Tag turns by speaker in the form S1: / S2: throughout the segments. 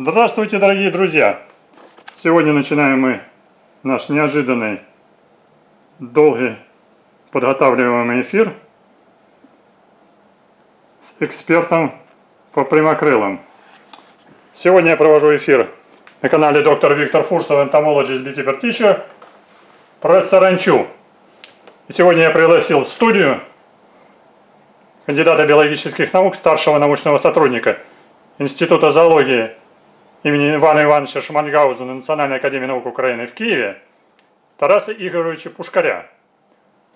S1: Здравствуйте, дорогие друзья! Сегодня начинаем мы наш неожиданный, долгий, подготавливаемый эфир с экспертом по прямокрылам. Сегодня я провожу эфир на канале доктор Виктор Фурсов, энтомологist Beekeeper Teacher, про саранчу. Сегодня я пригласил в студию кандидата биологических наук, старшего научного сотрудника Института зоологии имени Ивана Ивановича Шмальгаузена Национальной академии наук Украины в Киеве Тараса Игоревича Пушкаря.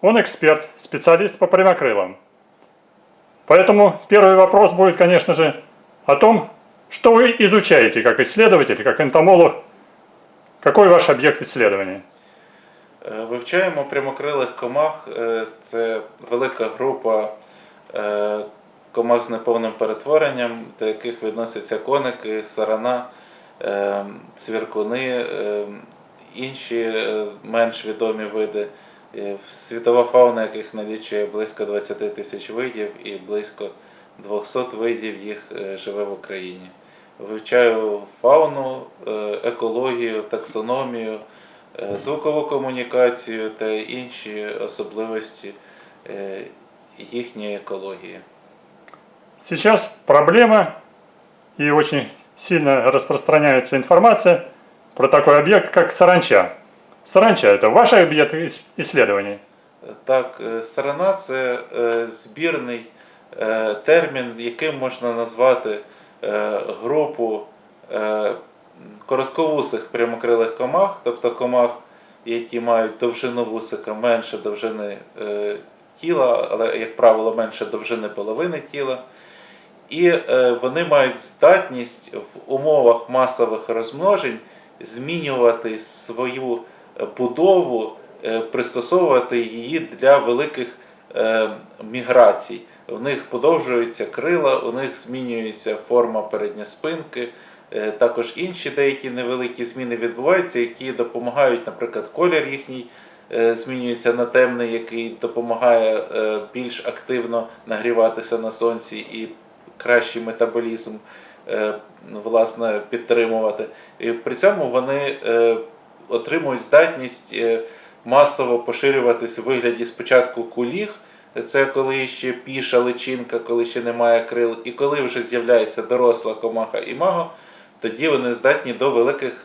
S1: Он эксперт, специалист по прямокрылам. Поэтому первый вопрос будет, конечно же, о том, что вы изучаете как исследователь, как энтомолог, какой ваш объект исследования.
S2: Е, Вивчаємо прямокрилих комах. Це велика група комах з неповним перетворенням, до яких відносяться коники, сарана, е, цвіркуни, е, інші е, менш відомі види. Е, Світова фауна, яких налічує близько 20 тисяч видів і близько 200 видів їх е, живе в Україні. Вивчаю фауну, екологію, таксономію, звукову комунікацію та інші особливості їхньої екології.
S1: Сейчас проблема и очень сильно распространяется информация про такой объект, как саранча. Саранча – это ваш объект ис- исследований?
S2: Так, е, сарана це е, збірний е, термін, яким можна назвати е, групу е, коротковусих прямокрилих комах, тобто комах, які мають довжину вусика менше довжини е, тіла, але, як правило, менше довжини половини тіла. І е, вони мають здатність в умовах масових розмножень змінювати свою е, будову, е, пристосовувати її для великих міграцій. У них подовжуються крила, у них змінюється форма передньої спинки. Також інші деякі невеликі зміни відбуваються, які допомагають, наприклад, колір їхній змінюється на темний, який допомагає більш активно нагріватися на сонці і кращий метаболізм е, власне підтримувати. І при цьому вони е, отримують здатність е, масово поширюватись у вигляді спочатку куліг. Це коли ще піша личинка, коли ще немає крил, і коли вже з'являється доросла комаха і маго, тоді вони здатні до великих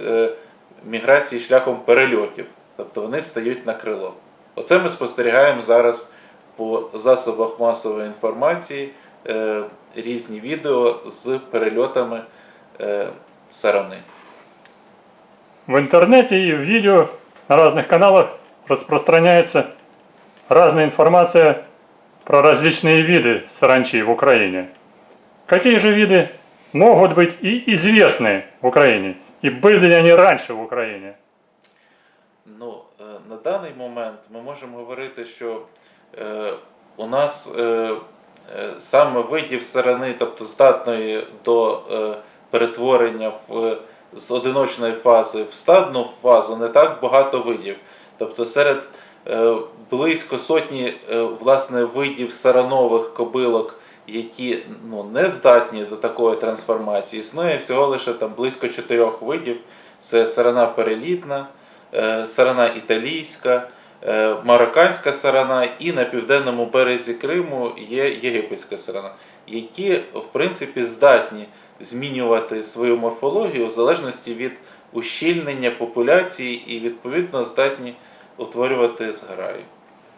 S2: міграцій шляхом перельотів. Тобто вони стають на крило. Оце ми спостерігаємо зараз по засобах масової інформації різні відео з перельотами е, сарани.
S1: В интернете и в видео на разных каналах распространяется разная информация про различные виды саранчи в Украине. Какие же виды могут быть и известны в Украине? И были ли они раньше в Украине?
S2: Ну, е, на даний момент ми можемо говорити, що е, у нас е, е, саме видів сарани, тобто здатної до е, перетворення в, з одиночної фази в стадну фазу, не так багато видів. Тобто серед е, близько сотні е, власне, видів саранових кобилок, які ну, не здатні до такої трансформації, існує всього лише там близько чотирьох видів. Це сарана перелітна, е, сарана італійська, е, марокканська сарана і на південному березі Криму є єгипетська сарана, які в принципі здатні змінювати свою морфологію в залежності від ущільнення популяції і відповідно здатні утворювати зграю.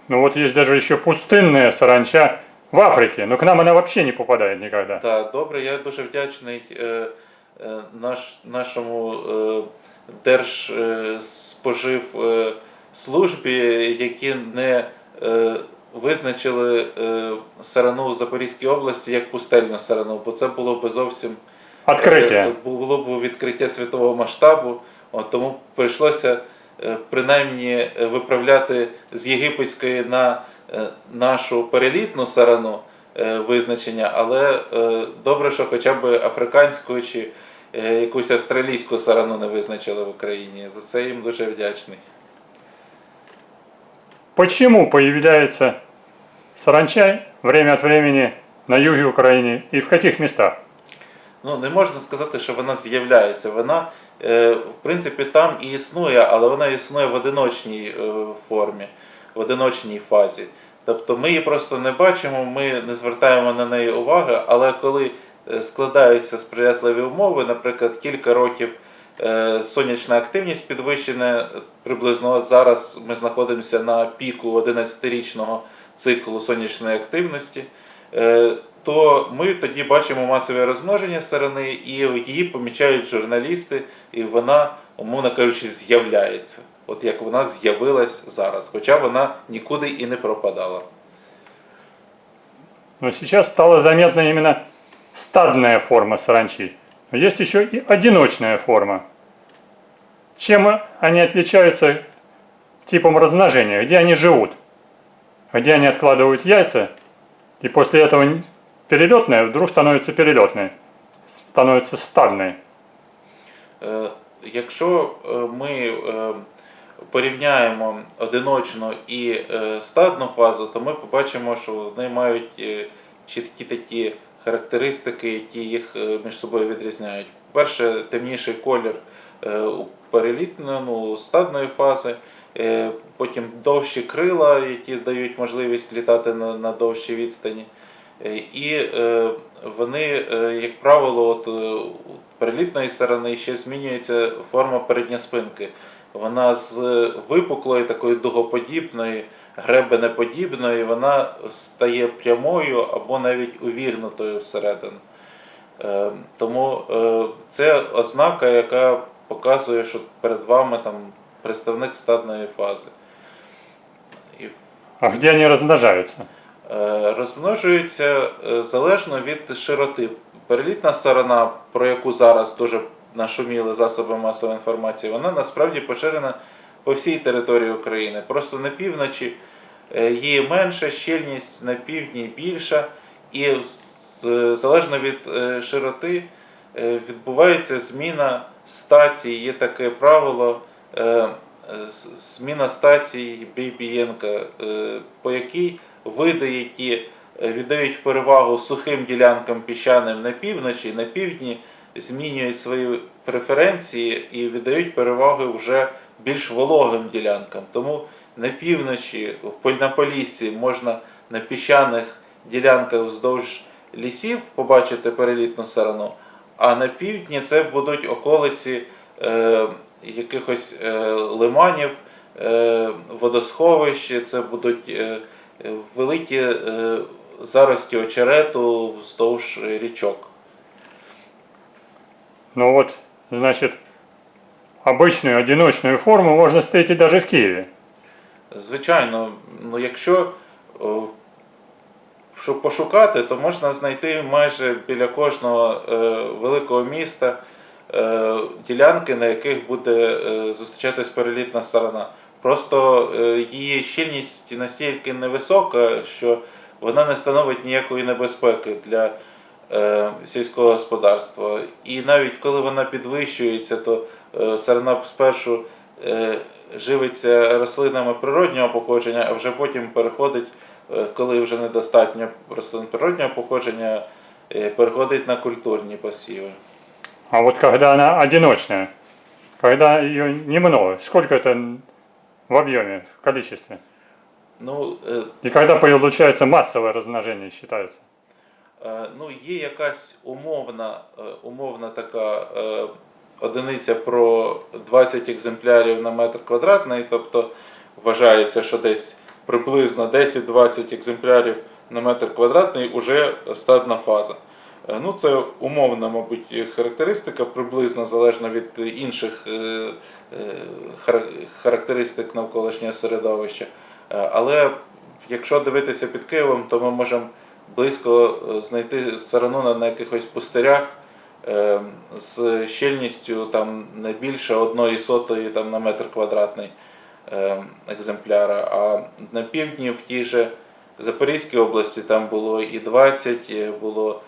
S1: Ну вот есть даже еще пустынная саранча в Африке, но к нам она вообще не попадает никогда.
S2: Так, добре, я дуже вдячний е, е, наш, нашому е, держспожив е, службі, які не е, визначили е, сарану в Запорізькій області як пустельну сарану, бо це було би зовсім
S1: Открытие.
S2: е, було б відкриття світового масштабу. От, тому прийшлося е, принаймні виправляти з єгипетської на е, нашу перелітну сарану е, визначення, але е, добре, що хоча б африканську чи якусь австралійську сарану не визначили в Україні. За це їм дуже вдячний.
S1: Почему появляется саранча время от времени на юге Украины и в каких местах?
S2: Ну, не можна сказати, що вона з'являється. Вона, е, в принципі, там і існує, але вона існує в одиночній е, формі, в одиночній фазі. Тобто ми її просто не бачимо, ми не звертаємо на неї уваги, але коли е, складаються сприятливі умови, наприклад, кілька років сонячна активність підвищена, е, приблизно зараз ми знаходимося на піку 11-річного циклу сонячної активності. Е, то ми тоді бачимо масове розмноження сирени, і її помічають журналісти, і вона, умовно кажучи, з'являється. От як вона з'явилась зараз, хоча вона нікуди і не пропадала.
S1: Но сейчас стала заметна именно стадная форма саранчи. Но есть еще и одиночная форма. Чем они отличаются типом размножения? Где они живут? Где они откладывают яйца, и после этого н- перелетная вдруг становится перелетной, становится стадной.
S2: Е, Якщо е, ми е, порівняємо одиночну і е, стадну фазу, то ми побачимо, що вони мають е, чіткі такі характеристики, які їх е, між собою відрізняють. Перше, темніший колір е, у перелітної, ну, стадної фази, е, потім довші крила, які дають можливість літати на, на довшій відстані. І вони, як правило, от, перелітної сарани ще змінюється форма передньої спинки. Вона з випуклої, такої дугоподібної, гребенеподібної, вона стає прямою або навіть увігнутою всередину. Е, Тому е, це ознака, яка показує, що перед вами там представник стадної фази. І
S1: А где они размножаются?
S2: Е, розмножуються залежно від широти. Перелітна сарана, про яку зараз дуже нашуміли засоби масової інформації, вона насправді поширена по всій території України. Просто на півночі її менша, щільність на півдні більша, і залежно від е, широти е, відбувається зміна стації. Є таке правило. е, е, Зміна стації Бейбієнка, е, по якій види, які е, віддають перевагу сухим ділянкам піщаним на півночі, на півдні, змінюють свої преференції і віддають перевагу вже більш вологим ділянкам. Тому на півночі, в Поль- на Поліссі можна на піщаних ділянках вздовж лісів побачити перелітну сарану, а на півдні це будуть околиці е, якихось е, лиманів, е, водосховищ, це будуть е, великі е, зарості очерету вздовж річок.
S1: Ну вот, значит, обычную одиночную форму можно встретить даже в Киеве.
S2: Звичайно, ну якщо щоб пошукати, то можна знайти майже біля кожного е, великого міста е, ділянки, на яких буде е, зустрічатись перелітна сторона. Просто е, її щільність настільки невисока, що вона не становить ніякої небезпеки для сільського господарства. І навіть коли вона підвищується, то е, спершу живиться рослинами природнього походження, а вже потім переходить, е, коли вже недостатньо рослин природнього походження, е, переходить на культурні посіви.
S1: А вот когда она одиночная, когда ее немного, сколько это в объеме, в количестве?
S2: Ну, е,
S1: И когда получается массовое размножение считается?
S2: Е, Ну, є якась умовна, е, умовна така е, одиниця про 20 екземплярів на метр квадратний, тобто вважається, що десь приблизно 10-20 екземплярів на метр квадратний уже стадна фаза. Е, Ну, це умовна, мабуть, характеристика, приблизно залежно від інших е, е, хар- характеристик навколишнього середовища. Але якщо дивитися під Києвом, то ми можемо близько знайти сарану на- якихось пустирях з щільністю там не більше одної сотої там, на метр квадратний е, екземпляра. А на півдні в тій же Запорізькій області там було і 20, е, було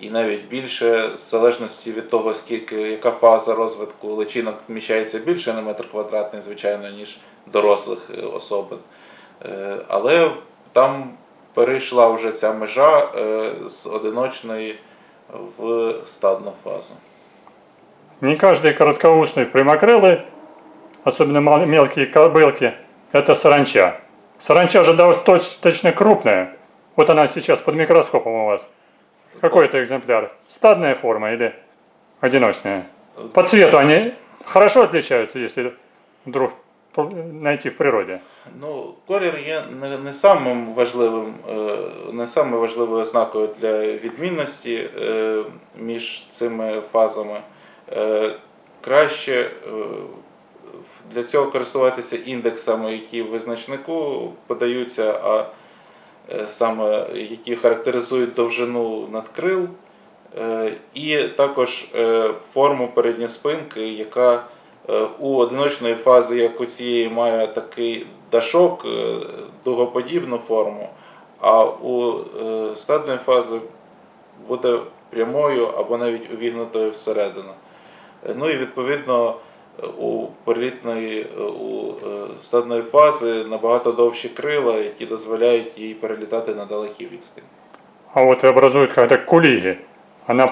S2: і навіть більше, в залежності від того, скільки, яка фаза розвитку личинок вміщається більше на метр квадратний, звичайно, ніж дорослих е, особин. Е, Але там перейшла вже ця межа з одиночної в стадну фазу.
S1: Не каждый короткоусный прямокрылый, особенно мелкие кобылки, это саранча. Саранча же достаточно крупная. Вот она сейчас под микроскопом у вас. Какой это экземпляр? Стадная форма или одиночная? По цвету они хорошо отличаются, если вдруг по- найти в природе.
S2: Ну, колір є не, не самим важливим, е, не самою важливою ознакою для відмінності е, між цими фазами. Е, Краще для цього користуватися індексами, які в визначнику подаються, а саме які характеризують довжину надкрил, і також форму передньої спинки, яка у одиночної фази, як у цієї, має такий дашок, е, дугоподібну форму, а у е, стадної фази буде прямою або навіть увігнутою всередину. Е, Ну і відповідно е, у перелітної е, у е, стадної фази набагато довші крила, які дозволяють їй перелітати на далекі відстані.
S1: А вот образует как-то кулиги.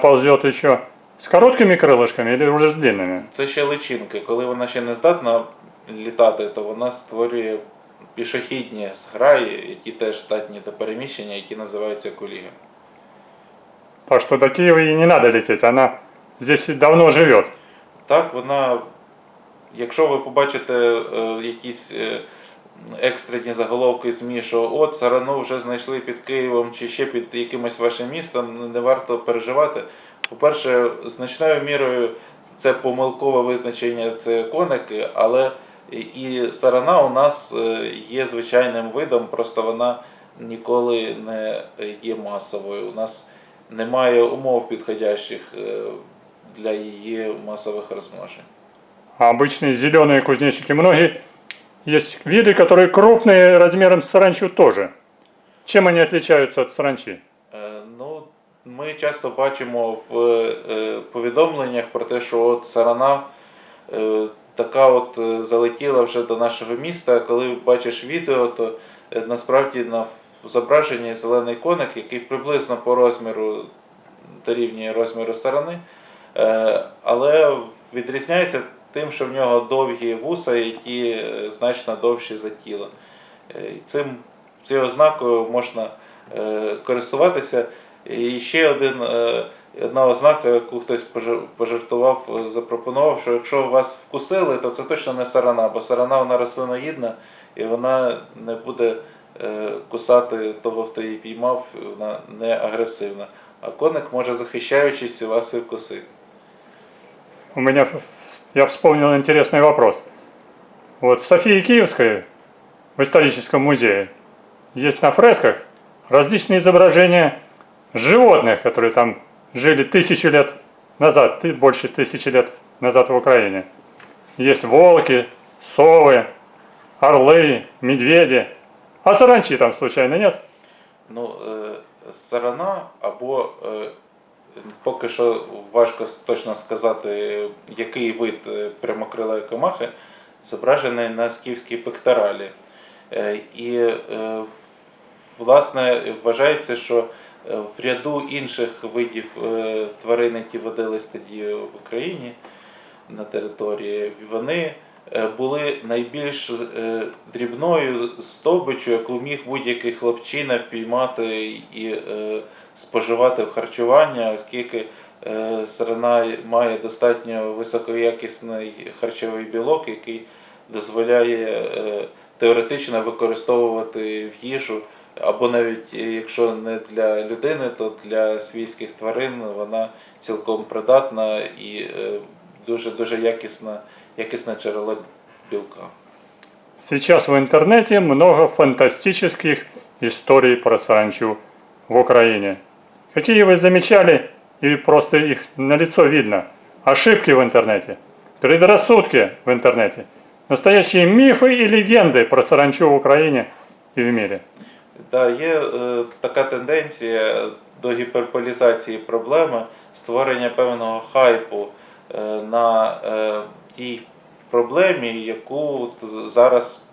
S1: Ползет еще с короткими крылышками или уже с длинными?
S2: Це ще личинки. Коли вона ще не здатна літати, то вона створює пішохідні зграї, які теж здатні до переміщення, які називаються куліги.
S1: Так что до Киева ей не надо лететь, она здесь давно живет.
S2: Так, вона, якщо ви побачите е, якісь е, екстрені заголовки ЗМІ, що от сарану вже знайшли під Києвом чи ще під якимось вашим містом, не варто переживати. По-перше, значною мірою це помилкове визначення, це коники, але і сарана у нас е, є звичайним видом, просто вона ніколи не є масовою. У нас немає умов підходящих е, для її масових розмножень.
S1: А обычные зеленые кузнечики, многие есть виды, которые крупные размером с саранчу тоже. Чем они отличаются от саранчи?
S2: Е, ми часто бачимо в е, повідомленнях про те, що от сарана е, така от е, залетіла вже до нашого міста. Коли бачиш відео, то е, насправді на зображенні зелений коник, який приблизно по розміру дорівнює розміру сарани, Е, але відрізняється тим, що в нього довгі вуса, які е, значно довші за тіло. Е, Цим цією ознакою можна е, користуватися. І ще один, е, одна ознака, яку хтось пожартував, е, запропонував, що якщо вас вкусили, то це точно не сарана, бо сарана вона рослиноїдна і вона не буде е, кусати того, хто її піймав, вона не агресивна. А коник може, захищаючись, вас і вкусити.
S1: У меня, я вспомнил интересный вопрос. Вот в Софии Киевской, в историческом музее, есть на фресках различные изображения животных, которые там жили тысячи лет назад, ты- больше тысячи лет назад в Украине. Есть волки, совы, орлы, медведи. А саранчи там случайно нет?
S2: Ну, е, сарана або е, поки що важко с- точно сказати, який вид е, прямокрилої комахи зображений на скіфській пекторалі. Е, І, е, власне, вважається, що е, в ряду інших видів е, тварин, які водились тоді в Україні на території, вони е, були найбільш е, дрібною здобиччю, яку міг будь-який хлопчина впіймати і е, споживати в харчування, оскільки е, сарана має достатньо високоякісний харчовий білок, який дозволяє е, теоретично використовувати в їжу Або навіть е, якщо не для людини, то для свійських тварин вона цілком придатна і е, дуже дуже якісна, якісне джерело білка.
S1: Сейчас в интернете много фантастических историй про саранчу в Украине. Какие вы замечали, и просто их на лицо видно, ошибки в интернете, предрассудки в интернете, настоящие мифы и легенды про саранчу в Украине и в мире.
S2: Да, є е, така тенденція до гіперполізації проблеми, створення певного хайпу е, на е, тій проблемі, яку зараз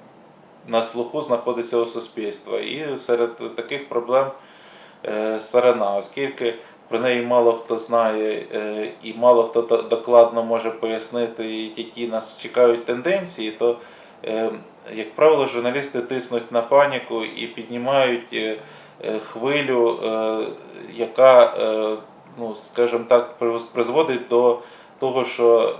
S2: на слуху знаходиться у суспільства. І серед таких проблем сарана, оскільки про неї мало хто знає і мало хто докладно може пояснити, які нас чекають тенденції, то, як правило, журналісти тиснуть на паніку і піднімають е, е, хвилю, е, яка, ну, скажімо так, призводить до того, що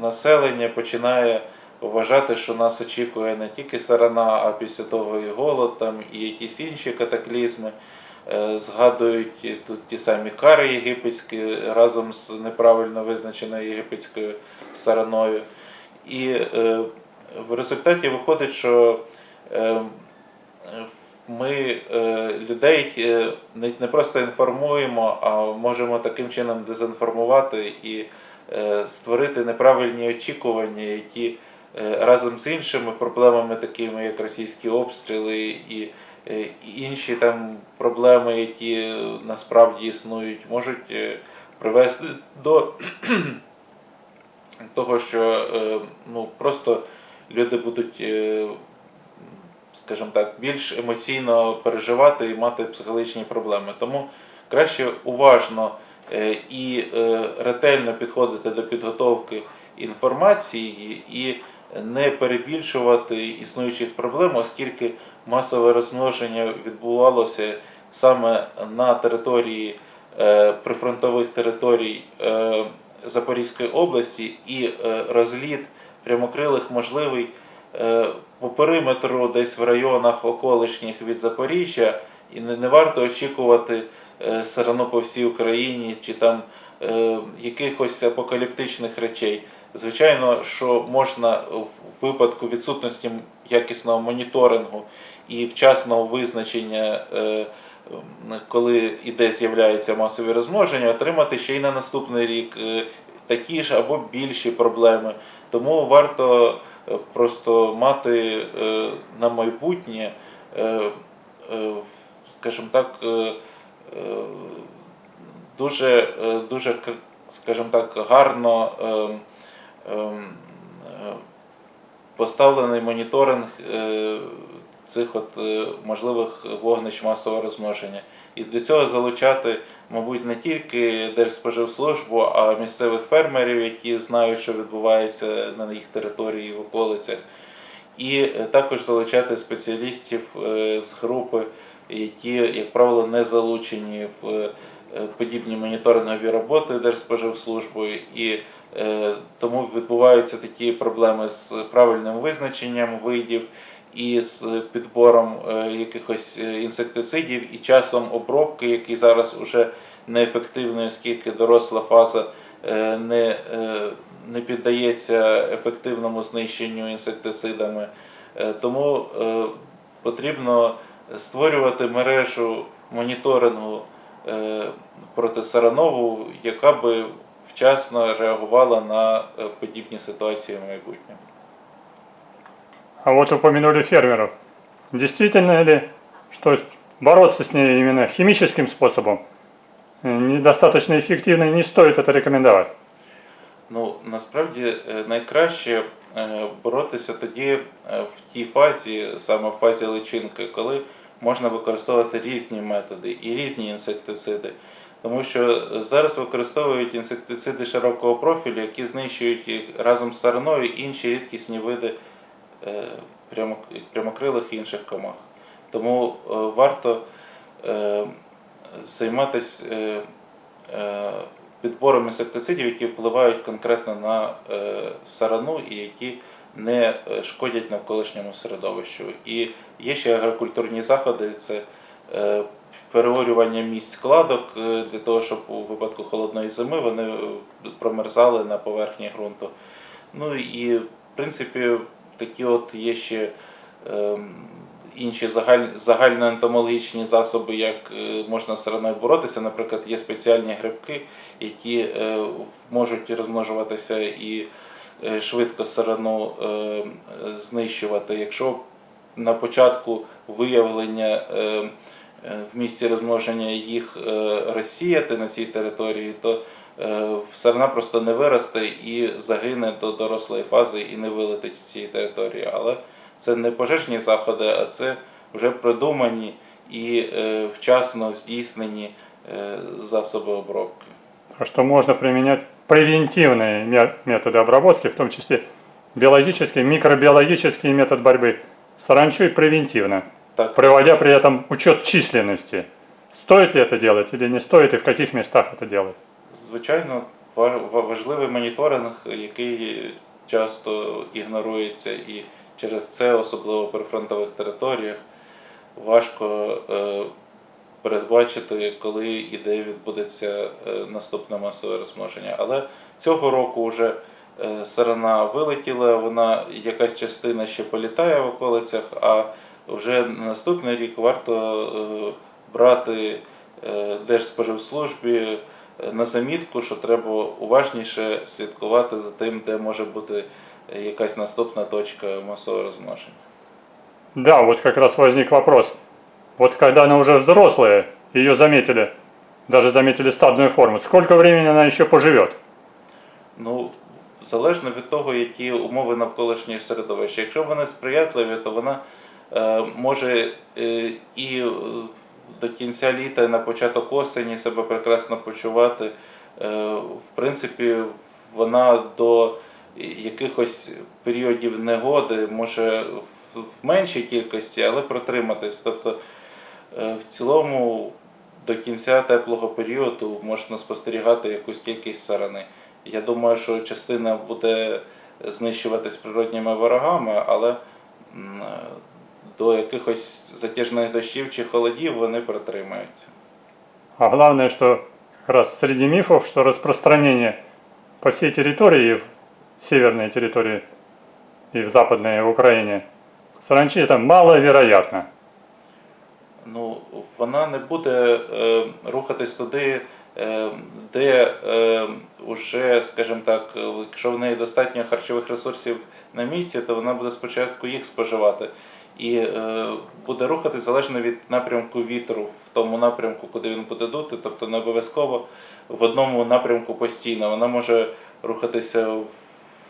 S2: населення починає вважати, що нас очікує не тільки сарана, а після того і голод, там, і якісь інші катаклізми. Згадують тут ті самі кари єгипетські разом з неправильно визначеною єгипетською сараною. І в результаті виходить, що е, ми е, людей е, не, просто інформуємо, а можемо таким чином дезінформувати і е, створити неправильні очікування, які разом з іншими проблемами, такими як російські обстріли і інші там проблеми, які насправді існують, можуть привести до того, що ну, просто люди будуть, е, скажімо так, більш емоційно переживати і мати психологічні проблеми. Тому краще уважно е, і е, ретельно підходити до підготовки інформації і не перебільшувати існуючих проблем, оскільки масове розмноження відбувалося саме на території прифронтових територій Запорізької області, і розліт прямокрилих можливий е, по периметру, десь в районах околишніх від Запоріжжя, і не, не варто очікувати е, сарану по всій Україні чи там е, якихось апокаліптичних речей. Звичайно, що можна в випадку відсутності якісного моніторингу і вчасного визначення, е, коли і де з'являються масові розмноження, отримати ще й на наступний рік такі ж або більші проблеми. Тому варто е, просто мати е, на майбутнє, е, скажімо так, дуже, дуже, скажімо так, гарно поставлений моніторинг цих от можливих вогнищ масового розмноження. І до цього залучати, мабуть, не тільки Держспоживслужбу, а місцевих фермерів, які знають, що відбувається на їх території в околицях. І е, також залучати спеціалістів е, з групи, які, як правило, не залучені в е, подібні моніторингові роботи Держспоживслужбою. І тому відбуваються такі проблеми з правильним визначенням видів і з підбором е, якихось е, інсектицидів і часом обробки, який зараз уже неефективний, оскільки доросла фаза е, не, не піддається ефективному знищенню інсектицидами. Тому потрібно створювати мережу моніторингу е, проти саранову, яка би вчасно реагувала на подібні ситуації в майбутньому.
S1: А вот упомянули фермеров. Действительно ли, что есть бороться с ней именно химическим способом э, недостаточно эффективно и не стоит это рекомендовать?
S2: Ну, насправді е, найкраще е, боротися тоді е, в тій фазі, саме в фазі личинки, коли можна використовувати різні методи і різні інсектициди. Тому що зараз використовують інсектициди широкого профілю, які знищують їх разом з сараною інші рідкісні види е, прямо- Прямокрилих і інших комах. Тому е, варто е, займатися е, е, підбором інсектицидів, які впливають конкретно на е, сарану і які не е, шкодять навколишньому середовищу. І є ще агрокультурні заходи, це е, переорювання місць складок е, для того, щоб у випадку холодної зими вони е, промерзали на поверхні ґрунту. Ну і в принципі такі от є ще ем, інші загаль, загальноентомологічні засоби, як е, можна з сараною боротися. Наприклад, є спеціальні грибки, які е, можуть розмножуватися і е, швидко сарану знищувати. Якщо на початку виявлення в місці розмноження їх розсіяти на цій території, то сарна просто не виросте і загине до дорослої фази і не вилетить з цієї території. Але це не пожежні заходи, а це вже продумані і е, вчасно здійснені е, засоби обробки.
S1: А что можно применять превентивные ме- методы обработки, в том числе биологический, микробиологический метод борьбы с саранчой превентивно,
S2: Так,
S1: приводя при этом учет численности. Стоит ли это делать или не стоит, и в каких местах это делать?
S2: Звичайно, ва- ва- важливий моніторинг, який часто ігнорується, і через це, особливо при фронтових територіях, важко е, передбачити, коли і де відбудеться е, наступне масове розмноження. Але цього року вже е, сарана вилетіла, вона якась частина ще політає в околицях, а вже наступний рік варто брати Держспоживслужбі на замітку, що треба уважніше слідкувати за тим, де може бути е, якась наступна точка масового розмноження.
S1: Да, вот как раз возник вопрос. Вот когда она уже взрослая, ее заметили, даже заметили стадную форму, сколько времени она еще поживет?
S2: Ну, залежно від того, які умови навколишнього середовища. Якщо вони сприятливі, то вона е, може е, і е, до кінця літа, і на початок осені себе прекрасно почувати. Е, в принципі, вона до якихось періодів негоди може в, меншій кількості, але протриматись. Тобто, е, в цілому до кінця теплого періоду можна спостерігати якусь кількість сарани. Я думаю, що частина буде знищуватись природніми ворогами, але е, до якихось затяжних дощів чи холодів вони протримаються.
S1: А главное, что как раз среди мифов, что распространение по всей территории, и в северной территории, и в западной Украине, саранчи это маловероятно.
S2: Ну, вона не буде е, рухатись туди, е, де е, уже, скажімо так, якщо в неї достатньо харчових ресурсів на місці, то вона буде спочатку їх споживати. І е, буде рухатись залежно від напрямку вітру в тому напрямку, куди він буде дути, тобто не обов'язково в одному напрямку постійно. Вона може рухатися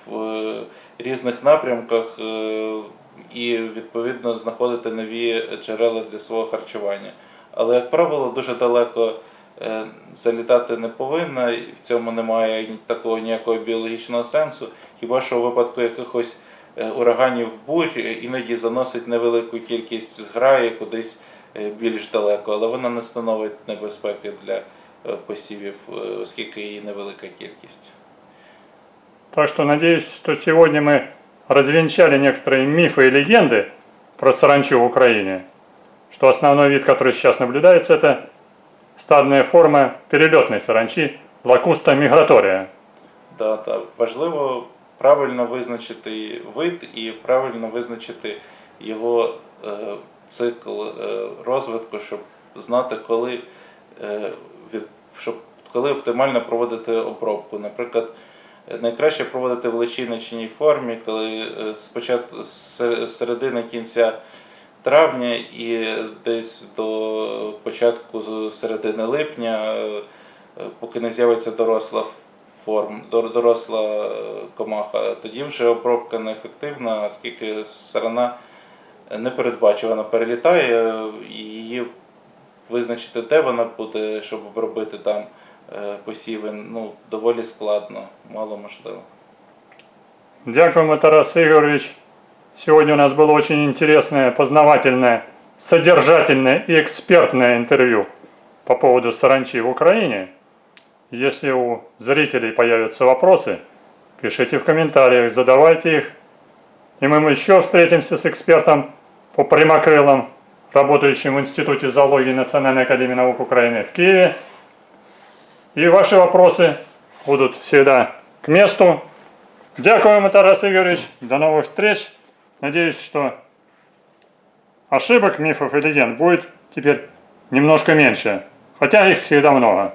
S2: в, е, різних напрямках е, і відповідно знаходити нові джерела для свого харчування. Але, як правило, дуже далеко залітати не повинна, і в цьому немає такого ніякого біологічного сенсу. Хіба що у випадку якихось ураганів бурь е, іноді заносить невелику кількість зграї кудись е, більш далеко, але вона не становить небезпеки для е, посівів, е, оскільки її невелика кількість.
S1: Так что надеюсь, что сегодня мы развенчали некоторые мифы и легенды про саранчу в Украине. Что основной вид, который сейчас наблюдается, это стадная форма перелетной саранчи лакуста мигратория.
S2: Да, да. Важливо правильно визначити вид і правильно визначити його е, цикл е, розвитку, щоб знати, коли, е, від, щоб, коли оптимально проводити обробку. Наприклад, найкраще проводити в личиночній формі, коли спочатку з середини кінця травня і десь до початку середини липня, поки не з'явиться доросла форм, доросла е, комаха, тоді вже обробка неефективна, оскільки сарана непередбачувана перелітає, е, і її визначити, де вона буде, щоб обробити там е, посіви, ну, доволі складно, мало можливо.
S1: Дякуємо, Тарас Игоревич. Сегодня у нас было очень интересное, познавательное, содержательное и экспертное интервью по поводу саранчи в Украине. Если у зрителей появятся вопросы, пишите в комментариях, задавайте их. И мы еще встретимся с экспертом по прямокрылам, работающим в Институте зоологии Национальной академии наук Украины в Киеве. И ваши вопросы будут всегда к месту. Дякуємо, Тарас Игоревич. До новых встреч. Надеюсь, что ошибок, мифов и легенд будет теперь немножко меньше. Хотя их всегда много.